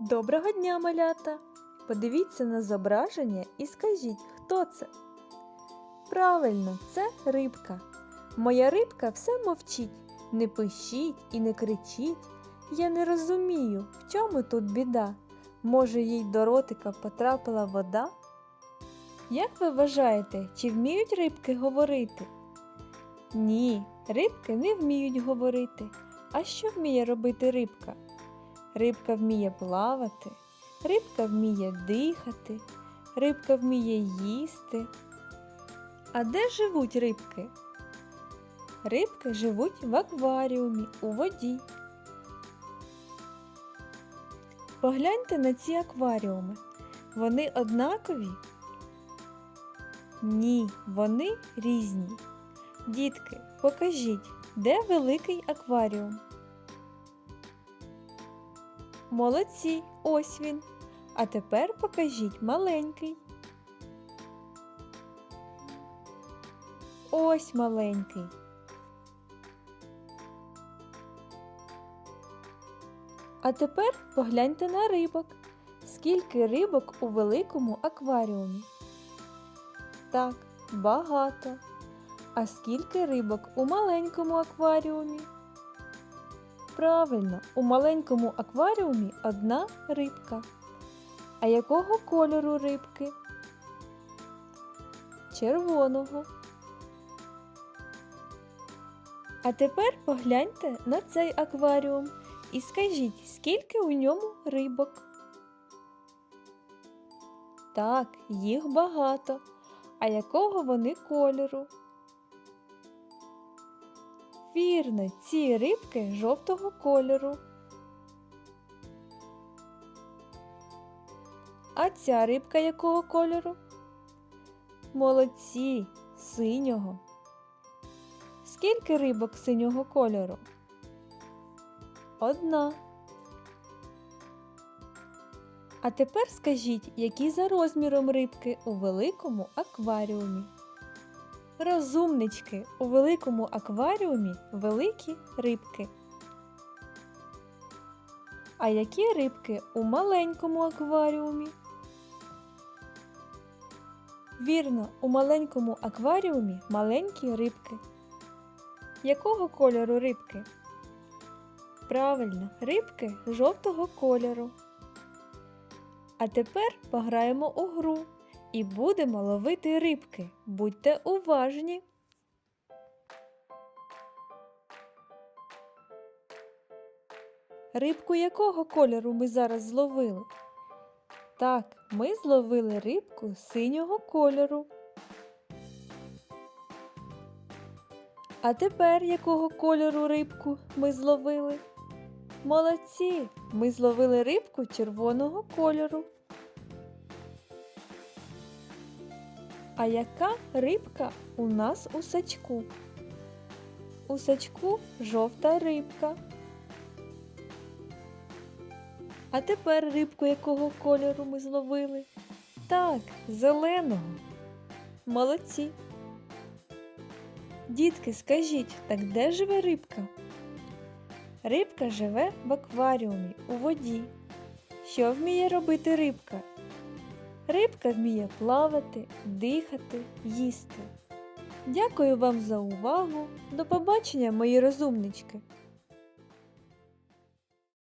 Доброго дня, малята! Подивіться на зображення і скажіть, хто це? Правильно, це рибка. Моя рибка все мовчить, не пищить і не кричить. Я не розумію, в чому тут біда. Може, їй до ротика потрапила вода? Як ви вважаєте, чи вміють рибки говорити? Ні, рибки не вміють говорити. А що вміє робити рибка? Рибка вміє плавати, рибка вміє дихати, рибка вміє їсти. А де живуть рибки? Рибки живуть в акваріумі у воді. Погляньте на ці акваріуми. Вони однакові? Ні, вони різні. Дітки, покажіть, де великий акваріум? Молодці, ось він. А тепер покажіть маленький. Ось маленький. А тепер погляньте на рибок. Скільки рибок у великому акваріумі? Так, багато. А скільки рибок у маленькому акваріумі? Правильно, у маленькому акваріумі одна рибка. А якого кольору рибки? Червоного. А тепер погляньте на цей акваріум і скажіть, скільки у ньому рибок? Так, їх багато. А якого вони кольору? Вірно, ці рибки жовтого кольору. А ця рибка якого кольору? Молодці, синього. Скільки рибок синього кольору? Одна. А тепер скажіть, які за розміром рибки у великому акваріумі? Розумнички, у великому акваріумі великі рибки. А які рибки у маленькому акваріумі? Вірно, у маленькому акваріумі маленькі рибки. Якого кольору рибки? Правильно, рибки жовтого кольору. А тепер пограємо у гру і будемо ловити рибки. Будьте уважні. Рибку якого кольору ми зараз зловили? Так, ми зловили рибку синього кольору. А тепер якого кольору рибку ми зловили? Молодці! Ми зловили рибку червоного кольору. А яка рибка у нас у сачку? У сачку жовта рибка. А тепер рибку якого кольору ми зловили? Так, зеленого. Молодці. Дітки, скажіть, так де живе рибка? Рибка живе в акваріумі у воді. Що вміє робити рибка? Рибка вміє плавати, дихати, їсти. Дякую вам за увагу. До побачення, мої розумнички!